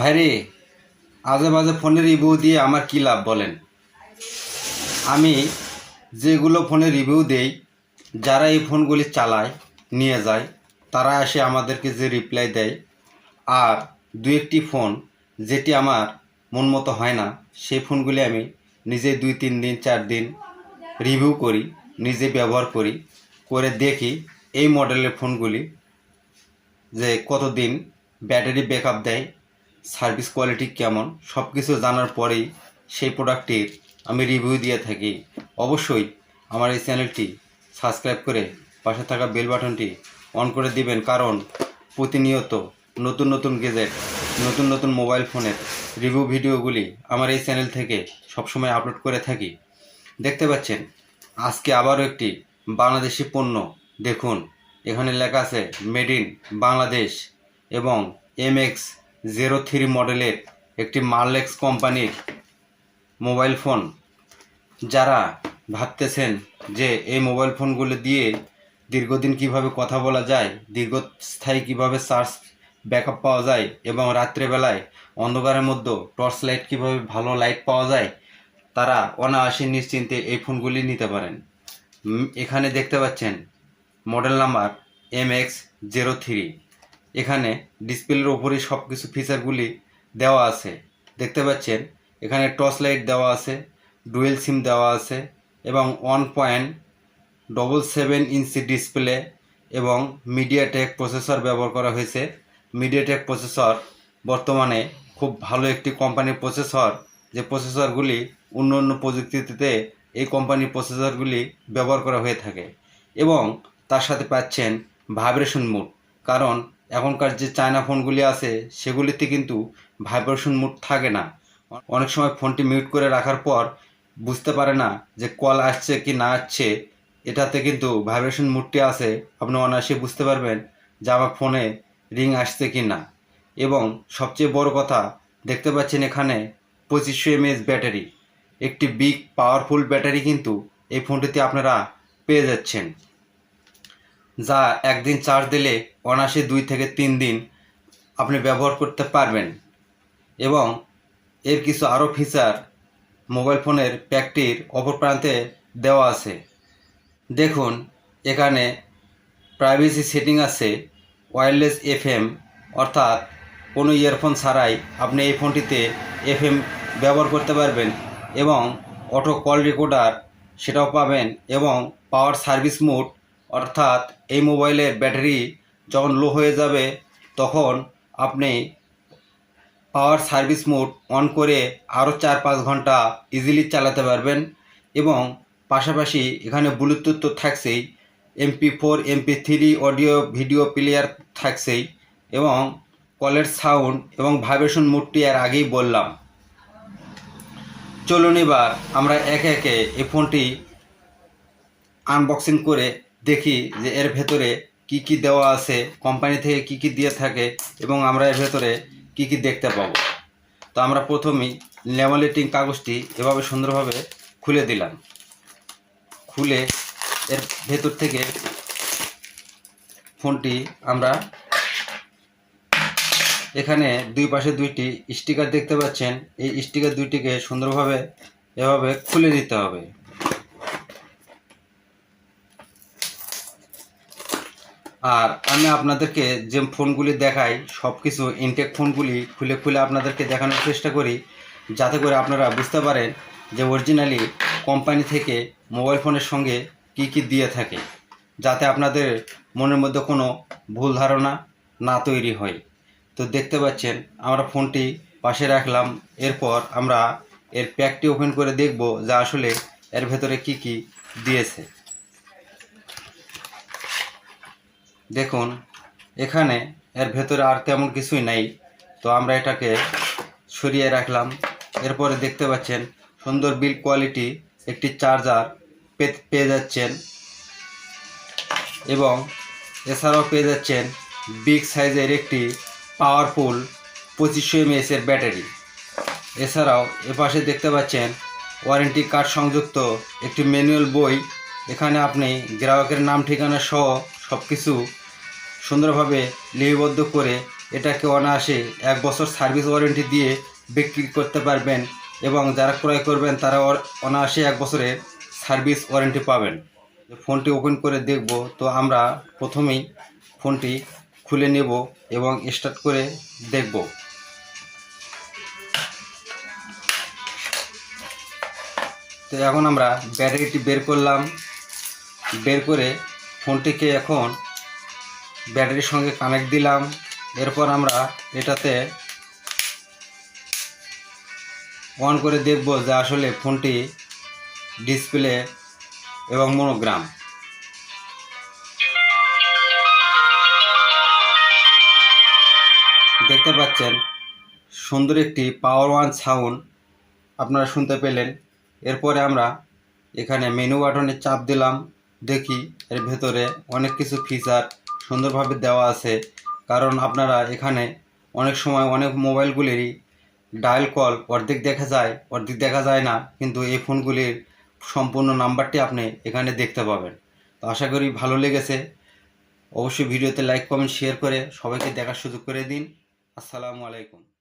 ভাইরে, আজে বাজে ফোনের রিভিউ দিয়ে আমার কী লাভ বলেন? আমি যেগুলো ফোনের রিভিউ দেই, যারা এই ফোনগুলি চালায়, নিয়ে যায়, তারা এসে আমাদেরকে যে রিপ্লাই দেয়, আর দু একটি ফোন যেটি আমার মন মতো হয় না, সেই ফোনগুলি আমি নিজে দুই তিন দিন, চার দিন রিভিউ করি, নিজে ব্যবহার করি, করে দেখি এই মডেলের ফোনগুলি যে কতদিন ব্যাটারি ব্যাকআপ দেয় সার্ভিস কোয়ালিটি কেমন সব কিছু জানার পরেই সেই প্রোডাক্টটির আমি রিভিউ দিয়ে থাকি। অবশ্যই আমার এই চ্যানেলটি সাবস্ক্রাইব করে পাশে থাকা বেল বাটনটি অন করে দিবেন, কারণ প্রতিনিয়ত নতুন নতুন গেজেট, নতুন নতুন মোবাইল ফোনের রিভিউ ভিডিওগুলি আমার এই চ্যানেল থেকে সবসময় আপলোড করে থাকি। দেখতে পাচ্ছেন, আজকে আবারও একটি বাংলাদেশি পণ্য। দেখুন, এখানে লেখা আছে মেড ইন বাংলাদেশ এবং এম এক্স জিরো থ্রি মডেলের একটি মার্লেক্স কোম্পানির মোবাইল ফোন যারা ভাবতেছেন যে এই মোবাইল ফোনগুলো দিয়ে দীর্ঘদিন কীভাবে কথা বলা যায়, দীর্ঘস্থায়ী কীভাবে চার্জ ব্যাকআপ পাওয়া যায় এবং রাত্রেবেলায় অন্ধকারের মধ্যে টর্চ লাইট কীভাবে ভালো লাইট পাওয়া যায়, তারা অনায়াসে নিশ্চিন্তে এই ফোনগুলি নিতে পারেন। এখানে দেখতে পাচ্ছেন model number M X zero three এখানে ডিসপ্লের ওপরেই সব কিছু ফিচারগুলি দেওয়া আছে। দেখতে পাচ্ছেন, এখানে টর্চ লাইট দেওয়া আছে ডুয়েল সিম দেওয়া আছে এবং one point double seven inch display এবং মিডিয়াটেক প্রসেসর ব্যবহার করা হয়েছে। মিডিয়াটেক প্রসেসর বর্তমানে খুব ভালো একটি কোম্পানির প্রসেসর যে প্রসেসরগুলি অন্য অন্য প্রযুক্তিতে এই কোম্পানির প্রসেসরগুলি ব্যবহার করা হয়ে থাকে এবং তার সাথে পাচ্ছেন ভাইব্রেশন মুড কারণ এখনকার যে চায়না ফোনগুলি আছে, সেগুলিতে কিন্তু ভাইব্রেশন মুড থাকে না। অনেক সময় ফোনটি মিউট করে রাখার পর বুঝতে পারে না যে কল আসছে কি না আসছে। এটাতে কিন্তু ভাইব্রেশন মুডটি আছে, আপনি অনায়াসে বুঝতে পারবেন যে আমার ফোনে রিং আসছে কি না। এবং সবচেয়ে বড় কথা, দেখতে পাচ্ছেন এখানে পঁচিশশো এমএএচ ব্যাটারি। একটি বিগ পাওয়ারফুল ব্যাটারি কিন্তু এই ফোনটিতে আপনারা পেয়ে যাচ্ছেন। যা একদিন চার্জ দিলে অনায়াসে দুই থেকে তিন দিন আপনি ব্যবহার করতে পারবেন। এবং এর কিছু আরও ফিচার মোবাইল ফোনের প্যাকটির অপর প্রান্তে দেওয়া আছে। দেখুন, এখানে প্রাইভেসি সেটিং আছে ওয়্যারলেস এফএম অর্থাৎ কোনো ইয়ারফোন ছাড়াই আপনি এই ফোনটিতে এফএম ব্যবহার করতে পারবেন এবং অটো কল রেকর্ডার সেটাও পাবেন এবং পাওয়ার সার্ভিস মোড অর্থাৎ এই মোবাইলের ব্যাটারি যখন লো হয়ে যাবে, তখন আপনি পাওয়ার সার্ভিস মোড অন করে আরও চার পাঁচ ঘণ্টা ইজিলি চালাতে পারবেন এবং পাশাপাশি এখানে ব্লুটুথ তো থাকছেই MP four MP three audio video player থাকছেই এবং কলের সাউন্ড এবং ভাইব্রেশন মোডটি আর আগেই বললাম। চলুন এবার আমরা একে একে এই ফোনটি আনবক্সিং করে দেখি যে এর ভেতরে কি কি দেওয়া আছে কোম্পানি থেকে কি কি দিয়ে থাকে এবং আমরা এর ভেতরে কি কি দেখতে পাবো। তো আমরা প্রথমেই ল্যামিনেটিং কাগজটি এভাবে সুন্দরভাবে খুলে দিলাম। খুলে এর ভেতর থেকে ফোনটি আমরা এখানে দুই পাশে দুইটি স্টিকার দেখতে পাচ্ছেন। এই স্টিকার দুইটিকে সুন্দরভাবে এভাবে খুলে দিতে হবে। আর আমি আপনাদেরকে যে ফোনগুলি দেখাই সব কিছু ইনটেক ফোনগুলি খুলে খুলে আপনাদেরকে দেখানোর চেষ্টা করি, যাতে করে আপনারা বুঝতে পারেন যে অরিজিনালি কোম্পানি থেকে মোবাইল ফোনের সঙ্গে কি কি দিয়ে থাকে, যাতে আপনাদের মনের মধ্যে কোনো ভুল ধারণা না তৈরি হয়। তো দেখতে পাচ্ছেন, আমরা ফোনটি পাশে রাখলাম, এরপর আমরা এর প্যাকটি ওপেন করে দেখব যে আসলে এর ভেতরে কি কি দিয়েছে। দেখুন, এখানে এর ভেতরে আর তেমন কিছুই নাই। তো আমরা এটাকে সরিয়ে রাখলাম। এরপরে দেখতে পাচ্ছেন, সুন্দর বিল কোয়ালিটি একটি চার্জার পে পেয়ে যাচ্ছেন এবং এছাড়াও পেয়ে যাচ্ছেন বিগ সাইজের একটি পাওয়ারফুল পঁচিশশো এমএএস এর ব্যাটারি এছাড়াও এপাশে দেখতে পাচ্ছেন ওয়ারেন্টি কার্ড সংযুক্ত একটি ম্যানুয়াল বই। এখানে আপনি গ্রাহকের নাম, ঠিকানা সহ সব কিছু সুন্দরভাবে লিপিবদ্ধ করে এটাকে অনায়াসে এক বছর সার্ভিস ওয়ারেন্টি দিয়ে বিক্রি করতে পারবেন এবং যারা ক্রয় করবেন তারা অনায়াসে এক বছরের সার্ভিস ওয়ারেন্টি পাবেন। ফোনটি ওপেন করে দেখব। তো আমরা প্রথমেই ফোনটি খুলে নেব এবং স্টার্ট করে দেখব। তো এখন আমরা ব্যাটারিটি বের করলাম। বের করে ফোনটিকে এখন ব্যাটারির সঙ্গে কানেক্ট দিলাম। এরপর আমরা এটাতে অন করে দেখব যে আসলে ফোনটি ডিসপ্লে এবং মনোগ্রাম দেখতে পাচ্ছেন, সুন্দর একটি পাওয়ার ওয়ান সাউন্ড আপনারা শুনতে পেলেন। এরপরে আমরা এখানে মেনু বাটনে চাপ দিলাম। দেখি এর ভেতরে অনেক কিছু ফিচার সুন্দরভাবে দেওয়া আছে। কারণ আপনারা এখানে অনেক সময় অনেক মোবাইলগুলিরই ডায়াল কল অর্ধেক দেখা যায়, অর্ধেক দেখা যায় না। কিন্তু এই ফোনগুলির সম্পূর্ণ নাম্বারটি আপনি এখানে দেখতে পাবেন। তো আশা করি ভালো লেগেছে। অবশ্যই ভিডিওতে লাইক কমেন্ট শেয়ার করে সবাইকে দেখার সুযোগ করে দিন। আসসালামু আলাইকুম।